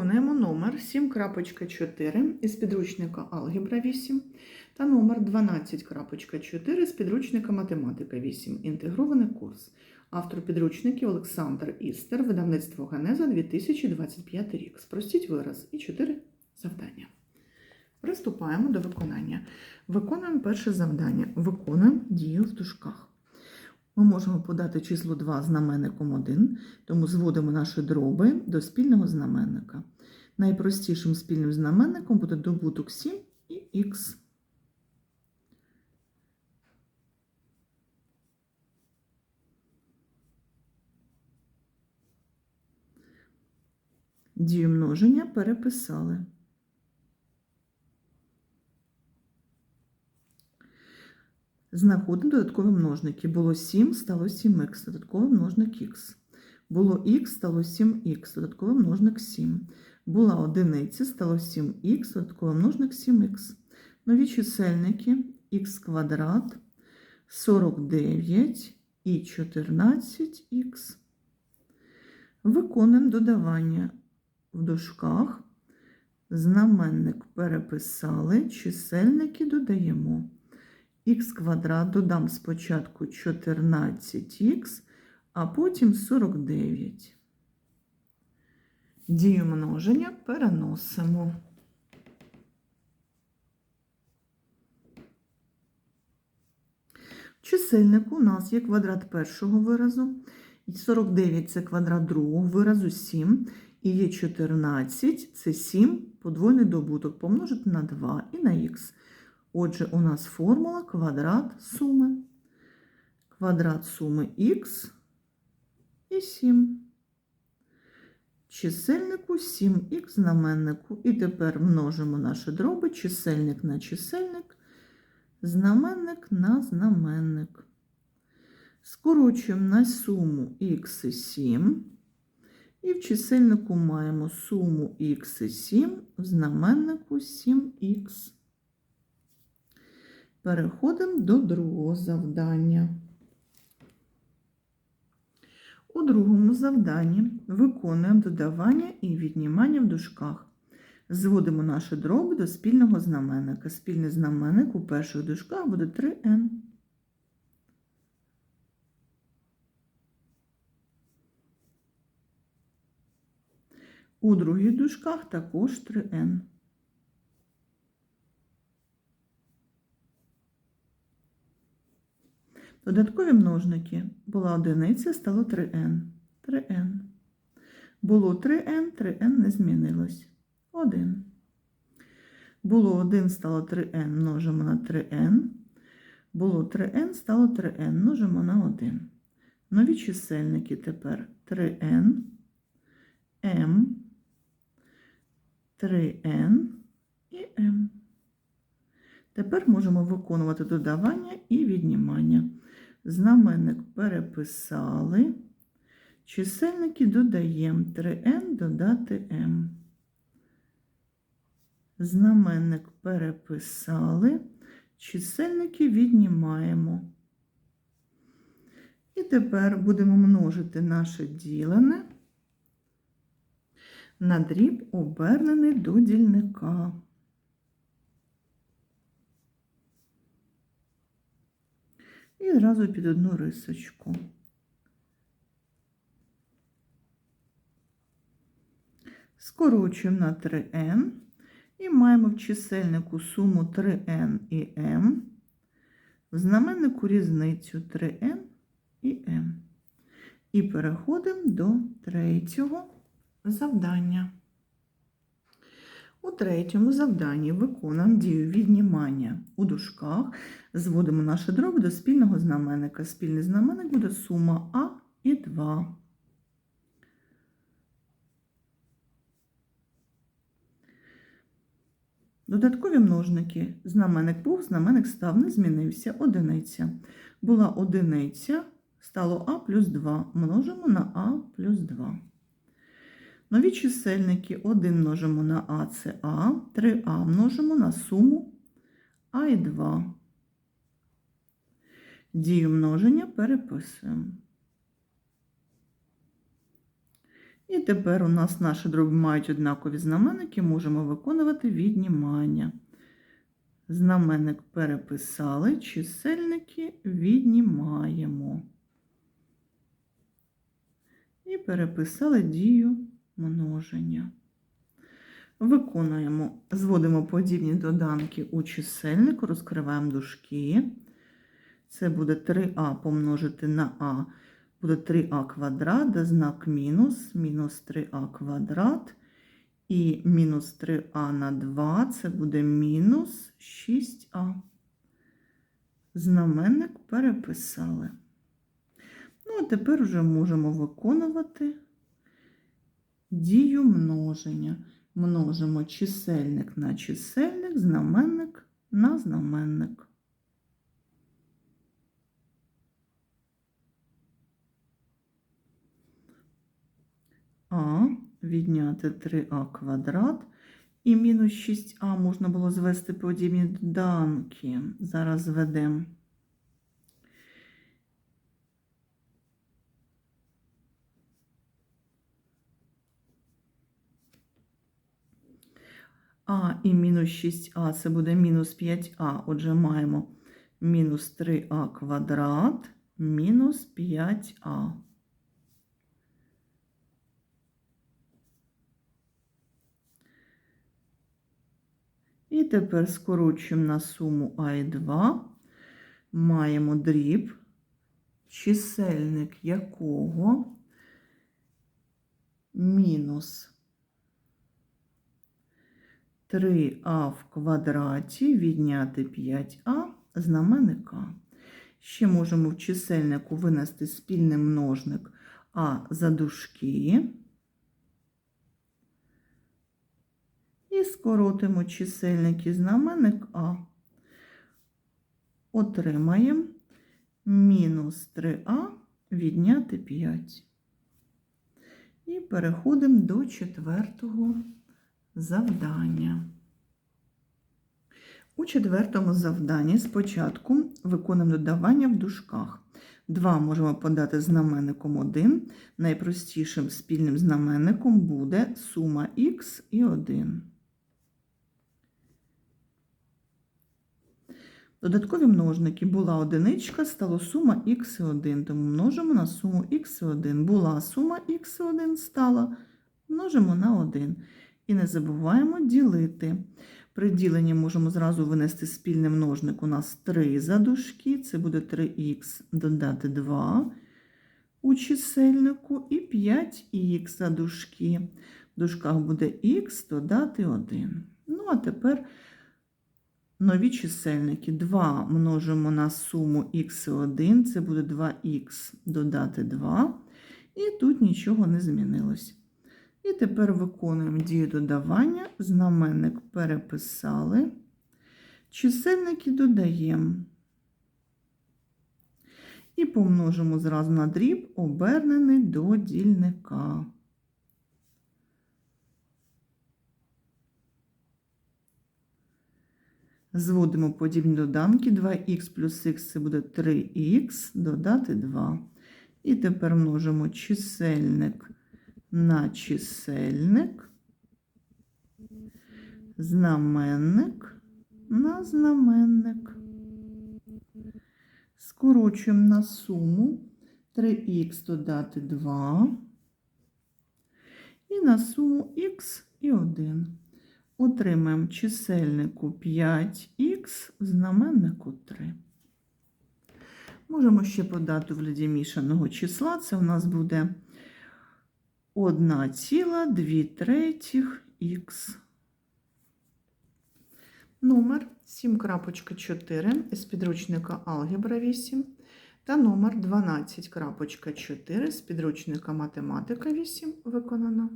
Виконуємо номер 7.4 із підручника Алгебра 8 та номер 12.4 з підручника Математика 8. Інтегрований курс. Автор підручників Олександр Істер, видавництво Ганеза 2025 рік. Спростіть вираз і 4 завдання. Приступаємо до виконання. Виконуємо перше завдання. Виконуємо дію в дужках. Ми можемо подати число 2 знаменником 1, тому зводимо наші дроби до спільного знаменника. Найпростішим спільним знаменником буде добуток 7 і х. Дію множення переписали. Знаходимо додаткові множники. Було 7, стало 7х, додатковий множник х. Було х, стало 7х, додатковий множник 7. Була одиниця, стало 7х, додатковий множник 7х. Нові чисельники х квадрат, 49 і 14х. Виконуємо додавання в дужках. Знаменник переписали, чисельники додаємо х квадрат додам спочатку 14х, а потім 49. Дію множення переносимо. В чисельнику у нас є квадрат першого виразу, 49 це квадрат другого виразу 7, і є 14, це 7, подвойний добуток помножити на 2 і на х. Отже, у нас формула квадрат суми. Квадрат суми х і 7. Чисельнику 7х знаменнику. І тепер множимо наші дроби, чисельник на чисельник, знаменник на знаменник. Скорочуємо на суму х і 7. І в чисельнику маємо суму х і 7, в знаменнику 7х. Переходимо до другого завдання. У другому завданні виконуємо додавання і віднімання в дужках. Зводимо наші дроби до спільного знаменника. Спільний знаменник у перших дужках буде 3n. У других дужках також 3n. Додаткові множники. Була одиниця, стало 3n. 3n. Було 3n, 3n не змінилось. 1. Було 1, стало 3n, множимо на 3n. Було 3n, стало 3n, множимо на 1. Нові чисельники тепер 3n, m, 3n і m. Тепер можемо виконувати додавання і віднімання. Знаменник переписали. Чисельники додаємо 3n додати m. Знаменник переписали. Чисельники віднімаємо. І тепер будемо множити наше ділене на дріб, обернений до дільника. І одразу під одну рисочку. Скорочуємо на 3n і маємо в чисельнику суму 3n і m, в знаменнику різницю 3n і m. І переходимо до третього завдання. У третьому завданні виконуємо дію віднімання у дужках, зводимо наші дроби до спільного знаменника. Спільний знаменник буде сума А і 2. Додаткові множники. Знаменник був, знаменник став, не змінився. Одиниця. Була одиниця, стало А плюс 2. Множимо на А плюс 2. Нові чисельники 1 множимо на А це А, 3А множимо на суму А і 2. Дію множення переписуємо. І тепер у нас наші дроби мають однакові знаменники, можемо виконувати віднімання. Знаменник переписали, чисельники віднімаємо. І переписали дію множення. Виконуємо, зводимо подібні доданки у чисельник, розкриваємо дужки. Це буде 3а помножити на а, буде 3а квадрат, де знак мінус, мінус 3а квадрат. І мінус 3а на 2 це буде мінус 6а. Знаменник переписали. Ну, а тепер вже можемо виконувати дію множення. Множимо чисельник на чисельник, знаменник на знаменник. А відняти 3а квадрат і мінус 6а можна було звести подібні доданки. Зараз зведемо. А і мінус 6а це буде мінус 5а. Отже, маємо мінус 3а квадрат мінус 5а. І тепер скорочуємо на суму А і 2. Маємо дріб, чисельник якого мінус 3а в квадраті відняти 5а знаменника. Ще можемо в чисельнику винести спільний множник а за дужки. І скоротимо чисельник і знаменник А. Отримаємо мінус 3а відняти 5. І переходимо до четвертого завдання. У четвертому завданні спочатку виконуємо додавання в дужках. 2 можемо подати знаменником 1. Найпростішим спільним знаменником буде сума х і 1. Додаткові множники була одиничка, стало сума х і 1, тому множимо на суму х і 1. Була сума х і 1 стала, множимо на 1. І не забуваємо ділити. При діленні можемо зразу винести спільний множник. У нас 3 за дужки, це буде 3х додати 2 у чисельнику і 5х за дужки. В дужках буде х додати 1. Ну, а тепер нові чисельники. 2 множимо на суму х і 1, це буде 2х додати 2. І тут нічого не змінилось. І тепер виконуємо дію додавання, знаменник переписали, чисельники додаємо. І помножимо зразу на дріб, обернений до дільника. Зводимо подібні доданки. 2х плюс х це буде 3х, додати 2. І тепер множимо чисельник на чисельник, знаменник на знаменник. Скорочуємо на суму 3х додати 2 і на суму х і 1. Отримаємо чисельнику 5х, знаменнику 3. Можемо ще подати вигляді мішаного числа. Це у нас буде 1,2 третіх х. Номер 7.4 з підручника Алгебра 8 та номер 12.4 з підручника Математика 8 виконано.